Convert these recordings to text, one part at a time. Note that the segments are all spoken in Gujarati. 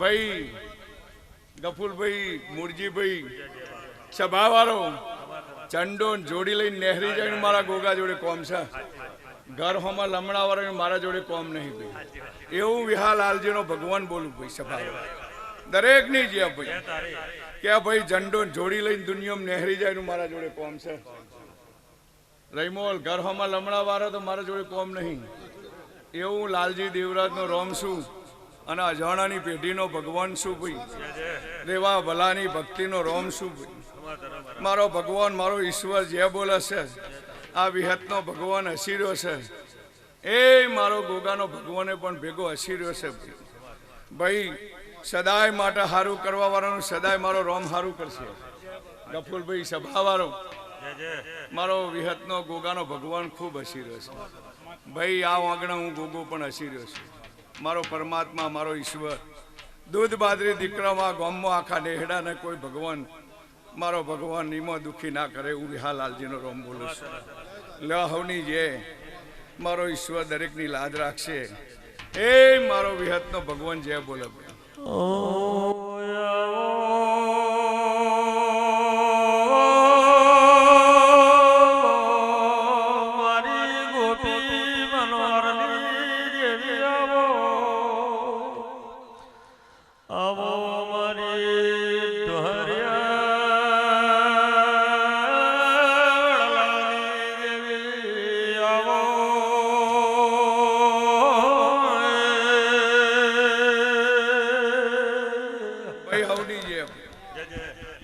ભાઈ, ગફુલભાઈ મુરજીભાઈ સભાવાળો ચંડો જોડી લઈને નહેરી જઈને મારા ગોગા જોડે કોમ છે. ઘર હોમાં લમણા વાળા મારા જોડે કોમ નહીં ભાઈ. એવું વિહા આલજીનો ભગવાન બોલું ભાઈ સભા દરેકની જે ભાઈ. કે ભાઈ ઝંડો જોડી લઈને દુનિયામાં નહેરી જાય મારા જોડે કોમ છે. રહીમોલ ઘર હોમાં લમણા વાળા તો મારા જોડે કોમ નહીં. એવું લાલજી દેવરાજનો રોમ છું અને અજાણાની પેઢીનો ભગવાન શું ભાઈ? રેવા ભલાની ભક્તિનો રોમ શું ભાઈ? મારો ભગવાન, મારો ઈશ્વર જે બોલે છે, આ વિહતનો ભગવાન હસી રહ્યો છે. એ મારો ગોગાનો ભગવાને પણ ભેગો હસી રહ્યો છે ભાઈ. સદાય માટે સારું કરવા વાળાનું સદાય મારો રોમ સારું કરશે. ગફુલભાઈ સભાવાળો, મારો વિહતનો ગોગાનો ભગવાન ખૂબ હસી રહ્યો છે. ભાઈ, આ વાંગણા હું ગોગો પણ હસી રહ્યો છું. મારો પરમાત્મા, મારો ઈશ્વર. દૂધ બાદરી દીકરામાં, ગામમાં આખા નેહડા ને કોઈ ભગવાન, મારો ભગવાન નીમો દુખી ના કરે હું વિહાલાલજીનો રોમ બોલું છું. લહવની જે મારો ઈશ્વર દરેકની લાજ રાખશે, એ મારો વિહતનો ભગવાન જે બોલે. ભાઈ મારી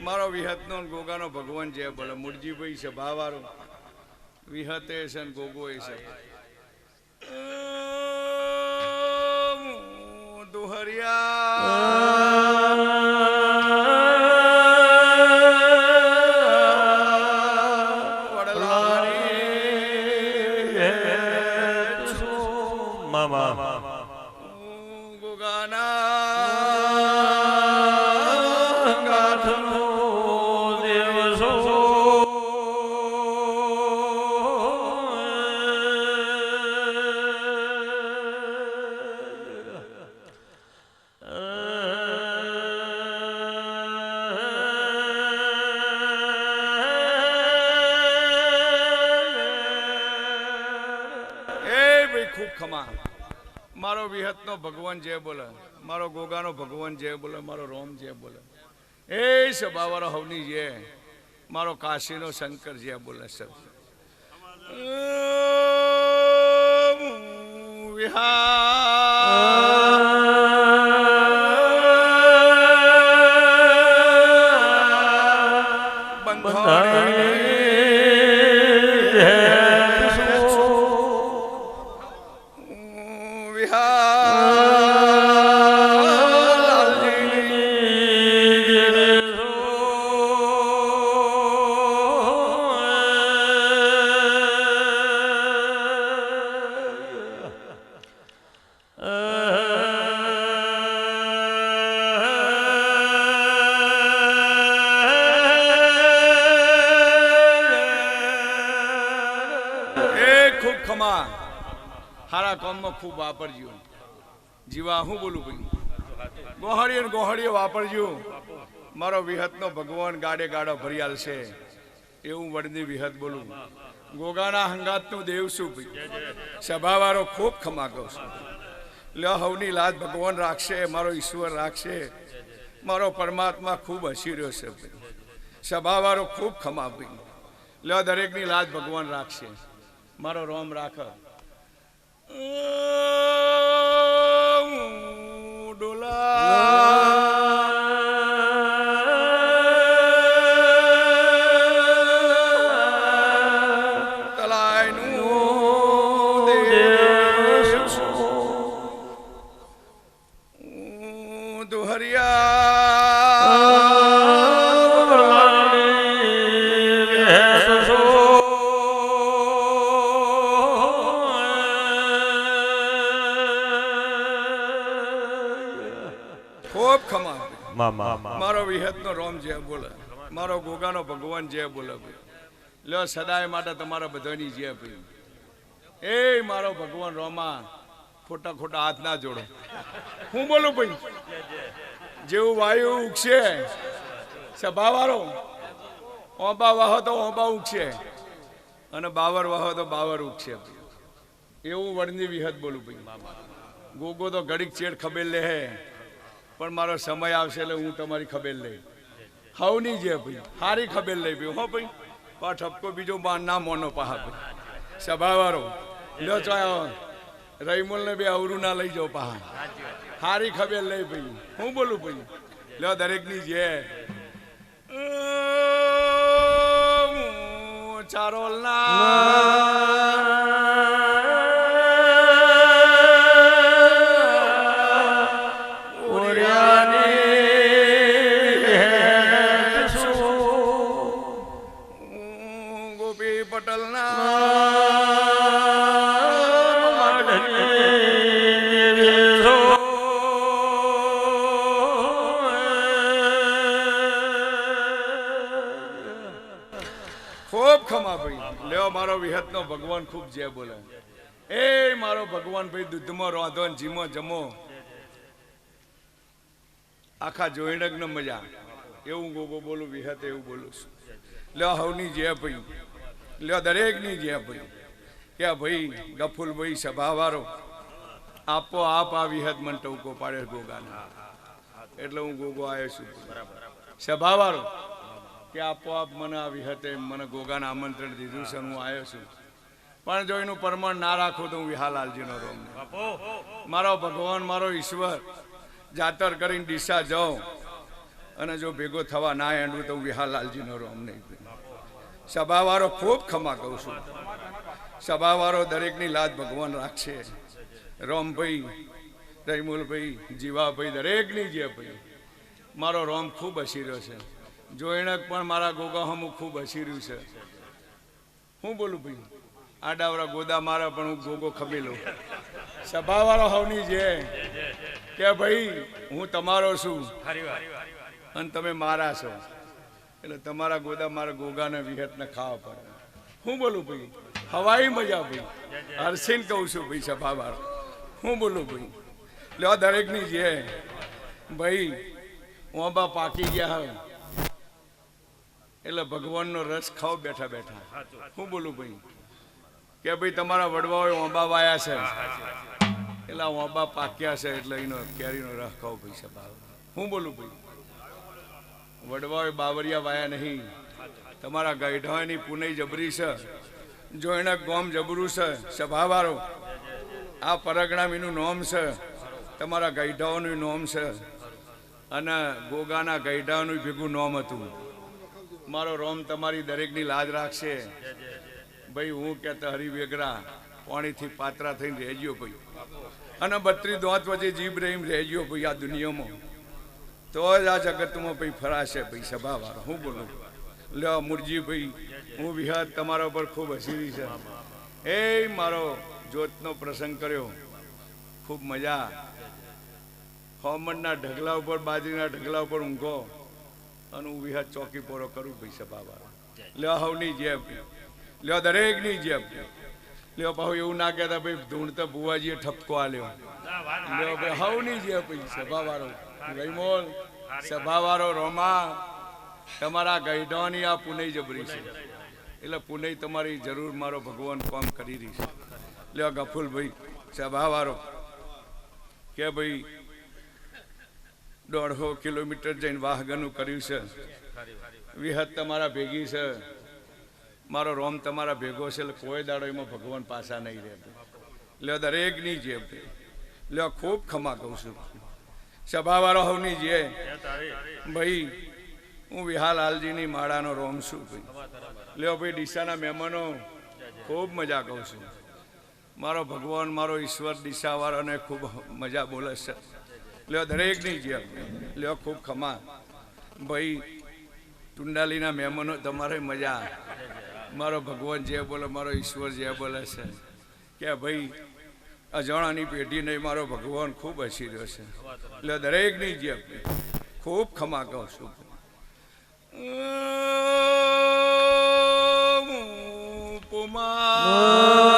મારો વિહતનો ગોગાનો ભગવાન જે બોલે, મુરજીભાઈ છે ભાવારો વિહતે છે ને ગોગો એ છે દુહરિયા. મામા. વિહતનો ભગવાન જે બોલે મારો ગોગાનો ભગવાન જે બોલે મારો રોમ જે બોલે એ સભાવાળો હવની જે મારો કાશીનો શંકર જે બોલે સર વિહાર. એ ખમા હારા કોમમાં ખૂબ વાપરજો જીવા, હું બોલું ભાઈ? ગોહડીએ ને ગોહડીએ વાપરજો મારો વિહતનો ભગવાન ગાડે ગાડો ભરિયાલ છે એવું વડની વિહત બોલું ગોગાના હંગાતનું દેવ શું ભાઈ. સભાવાળો ખૂબ ખમા કહું છું. લ્યો હવની લાજ ભગવાન રાખશે, મારો ઈશ્વર રાખશે. મારો પરમાત્મા ખૂબ હસી રહ્યો છે સભાવાળો ખૂબ ખમા ભાઈ. લ્યો દરેકની લાજ ભગવાન રાખશે. મારો રોમ રાખ. મામા. મારો વિહતનો રોમ જે બોલે, મારો ગોગાનો ભગવાન જે બોલે લ્યો, સદાય માટે તમારા બધાની જે ભાઈ. એ મારો ભગવાન રોમા, ખોટા ખોટા હાથ ના જોડો. હું બોલું ભાઈ? જેવું વાયુ ઉગશે સભાવાળો ઓંબા વાહો તો ઓંબા ઉગશે, અને બાવર વાહો તો બાવર ઉગશે એવું વડની વિહત બોલું ભાઈ. ગોગો તો ઘડીક ચેડ ખબેલ લે હે. પણ મારો સમય આવશે એટલે હું તમારી ખબેર લઈ હવની જે ભાઈ સારી ખબેર લઈ ભાઈ, હો ભાઈ? પા ઠપકો બીજો ના મોનો પાહા ભાઈ. સભાવાળો, લ્યો ચાયો. રહીમુલ ને બે અવરું ના લઈ જાઓ પાહા. હારી ખબેર લઈ ભાઈ. હું બોલું ભાઈ? લો દરેકની જે. ચારોલ ખૂબ ખમા ભાઈ લ્યો, મારો વિહતનો ભગવાન ખૂબ જે બોલે. એ મારો ભગવાન ભાઈ, દૂધમાં રોંધો ને જીમો જમો. આખા જોઈડકનો મજા એવું ગોગો બોલું, વિહત એવું બોલું છું. લ્યો, હવની જે ભાઈ. લ્યો, દરેકની જે ભાઈ. કે ભાઈ, ગફુલભાઈ સભાવાળો, આપો આપ આ વિહત મને ટૂંકો પાડે ગોગાને. એટલે હું ગોગો આવ્યો છું. સભાવાળો કે આપોઆપ મને આવી વિહતે મને ગોગાને આમંત્રણ દીધું છે હું આવ્યો છું. પણ જો એનું પ્રમાણ ના રાખું તો હું વિહાલાલજીનો રોમ મારો ભગવાન મારો ઈશ્વર જાતર કરીને ડીસા જાઉં અને જો ભેગો થવા ના એંડું તો હું વિહાલાલજીનો રોમ નહીં સભાવાળો ખૂબ ખમા કહું છું. સભાવાળો દરેકની લાજ ભગવાન રાખશે. રોમભાઈ રહીમુલભાઈ જીવાભાઈ દરેકની જે ભાઈ. મારો રોમ ખૂબ હસી રહ્યો છે એને પણ મારા ગોગા હમું ખૂબ હસી રહ્યું છે. હું બોલું ભાઈ આડાવરા ગોદા મારા પણ હું ગોગો ખબી લઉં સભાવાળો હવની જે કે ભાઈ, હું તમારો છું. અને તમે મારા છો. એટલે તમારા ગોદા મારા ગોગાને વિહતને ખાવા પડે. હું બોલું ભાઈ, હવાઈ મજા ભાઈ. હરસીન કહું છું ભાઈ સભાવાળો. હું બોલું ભાઈ, લ્યો દરેકની જે ભાઈ, ઓબા પાકી ગયા હવે એટલે ભગવાનનો રસ ખાઓ બેઠા બેઠા. હું બોલું ભાઈ? કે ભાઈ તમારા વડવાઓએ ઓંબા વાયા છે. એટલે ઓંબા પાક્યા છે એટલે એનો કેરીનો રસ ખાવ ભાઈ સભા હું બોલું ભાઈ? વડવાઓએ બાવરિયા વાયા નહીં. તમારા ગઈઢાની પુનઈ જબરી છે. જો એને ગોમ જબરું છે સભાવાળો આ પરગણામીનું નોમ છે. તમારા ગઈઢાઓનું નોમ છે. અને ગોગાના ગઈઢાઓનું ભેગું નોમ હતું. મારો રોમ તમારી દરેકની લાજ રાખશે. ભાઈ, હું કહેતા હરિવેગરા, પાણીથી પાત્રા થઈને રહેજો ભાઈ. અને બત્રી દોત વચ્ચે જીભ રહીમ રહેજો ભાઈ આ દુનિયામાં. તો જ આ જગતમાં ભાઈ ફરાશે ભાઈ સભાવાળો. હું બોલું? લ્યો મુરજી ભાઈ હું વિહાર તમારા ઉપર ખૂબ હસીરી છે. એ મારો જોતનો પ્રસંગ કર્યો. ખૂબ મજા. હોમનના ઢગલા ઉપર, બાજરીના ઢગલા ઉપર ઊંઘો. અને હું વિહાર ચોકી પોરો કરું ભાઈ સભાવાળા. લ્યો હવની જેબ લ્યો દરેકની જેબ લ્યો બહુ એવું ના કહેતા ભાઈ ધૂણતા ભુવાજીએ ઠપકો આલ્યો. લ્યો ભાઈ હવની જેમ ભાઈ સભાવાળો. વૈમોલ સભાવાળો રોમા તમારા ગઈડોની આ પુનઈ જબરી છે. એટલે પુનઈ તમારી જરૂર મારો ભગવાન કામ કરી રહી છે. લ્યો ગફુલભાઈ સભાવાળો. કે ભાઈ દોઢસો કિલોમીટર જઈને વાહગનું કર્યું છે. વિહત તમારા ભેગી છે. મારો રોમ તમારા ભેગો છે એટલે કોઈ દાડો એમાં ભગવાન પાછા નહીં રહેતો લ્યો દરેકની જે લ્યો ખૂબ ખમા કહું છું. સભાવાળો હવની જે. ભાઈ, હું વિહાલાલજીની માળાનો રોમ છું ભાઈ. લ્યો ભાઈ, ડીસાના મહેમાનો, ખૂબ મજા કહું છું. મારો ભગવાન, મારો ઈશ્વર દિશાવાળાને ખૂબ મજા બોલે છે. લ્યો, દરેકની જેમ. લ્યો, ખૂબ ખમા ભાઈ, ટુંડાલીના મહેમાનો, તમારે મજા મારો ભગવાન જે બોલે, મારો ઈશ્વર જે બોલે છે. કે ભાઈ અજાણાની પેઢી નહીં મારો ભગવાન ખૂબ હસી રહ્યો છે. એટલે દરેકની જેમ. ખૂબ ખમા કહું છું. પુમા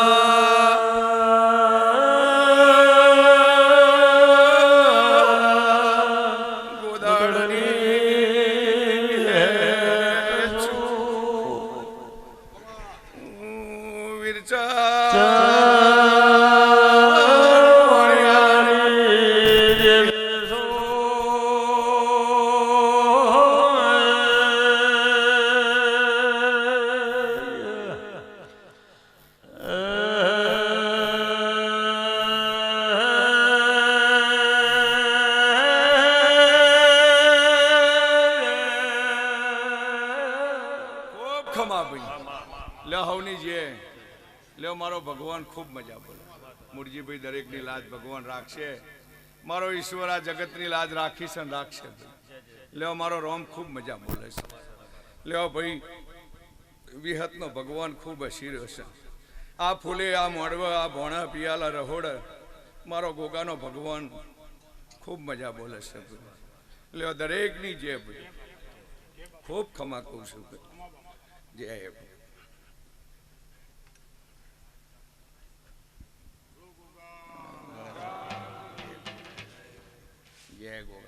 લ્યો, મારો ભગવાન ખૂબ મજા બોલે. મુરજીભાઈ દરેકની લાજ ભગવાન રાખશે. મારો ઈશ્વર આ જગતની લાજ રાખીશ અને રાખશે ભાઈ લ્યો, મારો રોમ ખૂબ મજા બોલે છે. લ્યો ભાઈ, વિહતનો ભગવાન ખૂબ હસીર્યો છે. આ ફૂલે, આ મોડવા આ ભોણા, પિયાલા, રહોડ, મારો ગોગાનો ભગવાન ખૂબ મજા બોલે છે ભાઈ. લ્યો, દરેકની જે ભાઈ. ખૂબ ખમા કહું છું ભાઈ. જય ભાઈ